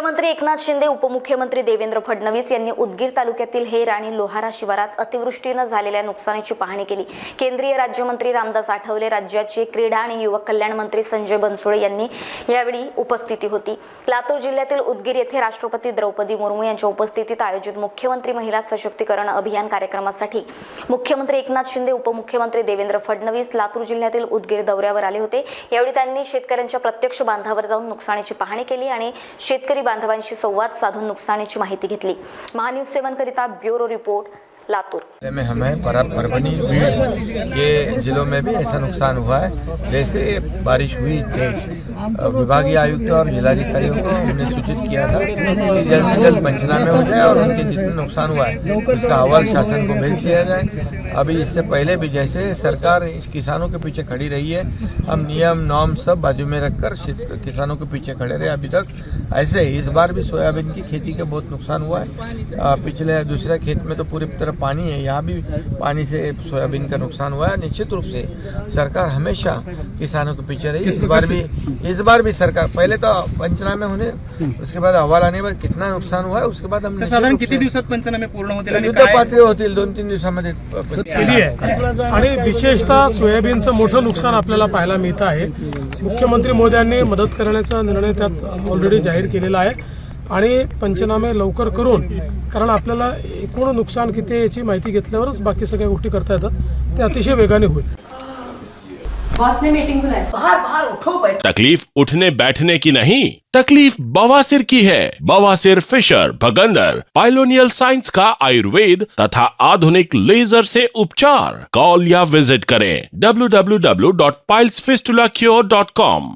मुख्यमंत्री एकनाथ शिंदे उपमुख्यमंत्री देवेंद्र फडणवीस यांनी उदगीर तालुक्यातील हेर आणि लोहारा शिवारात अतिवृष्टीनं झालेल्या नुकसानीची पाहणी केली. केंद्रीय राज्यमंत्री रामदास आठवले राज्याचे क्रीडा आणि युवक कल्याण मंत्री संजय बनसोडे यांनी यावेळी उपस्थिती होती. लातूर जिल्ह्यातील उदगीर येथे राष्ट्रपती द्रौपदी मुर्मू यांच्या उपस्थितीत आयोजित मुख्यमंत्री महिला सशक्तीकरण अभियान कार्यक्रमासाठी मुख्यमंत्री एकनाथ शिंदे उपमुख्यमंत्री देवेंद्र फडणवीस लातूर जिल्ह्यातील उदगीर दौऱ्यावर आले होते. यावेळी त्यांनी शेतकऱ्यांच्या प्रत्यक्ष बांधावर जाऊन नुकसानीची पाहणी केली आणि शेतकरी बांधवांशी संवाद साधून नुकसानीची माहिती घेतली. महान्यूज सेवन करिता ब्युरो रिपोर्ट. लातूर। ज़िले में हमें पर परभनी बीड़ ये जिलों में भी ऐसा नुकसान हुआ है। जैसे बारिश हुई विभागीय आयुक्त और जिलाधिकारियों को हमने सूचित किया था कि जल्द से जल्द पंचनामे हो जाए और उनके जितने नुकसान हुआ है, उसका अहवाल शासन को भेज दिया जाए। अभी इससे पहले भी जैसे सरकार किसानों के पीछे खड़ी रही है। हम नियम नॉम सब बाजू में रखकर किसानों के पीछे खड़े रहे। अभी तक ऐसे इस बार भी सोयाबीन की खेती का बहुत नुकसान हुआ है। पिछले दूसरे खेत में तो पूरी तरह पानी है यहाँ भी पानी से सोयाबीन का नुकसान हुआ है। निश्चित रूप से सरकार हमेशा किसानों के पीछे रही। इस बार भी इस बार भी सरकार पहले तो पंचनामे होने उसके बाद अहवाल आने के बाद कितना नुकसान हुआ है उसके बाद हम साधारण रूप किती से- दिवसात पंचनामे पूर्ण होतील आणि युद्ध काय? पातळी होतील दोन तीन दिवसामध्ये केली आहे. आणि विशेषतः सोयाबीनचं मोठं नुकसान आपल्याला पाहायला मिळतं आहे. मुख्यमंत्री मोदयांनी मदत करण्याचा निर्णय त्यात ऑलरेडी जाहीर केलेला आहे. आणि पंचनामे लवकर करून कारण आपल्याला एकूण नुकसान किती आहे याची माहिती घेतल्यावरच बाकी सगळ्या गोष्टी करता येतात. ते अतिशय वेगाने होईल. बुलाई तकलीफ़ उठने बैठने की नहीं तकलीफ़ बवासीर की है। बवासीर फिशर भगंदर पाइलोनियल साइंस का आयुर्वेद तथा आधुनिक लेजर से उपचार। कॉल या विज़िट करें www.pilesfistulacure.com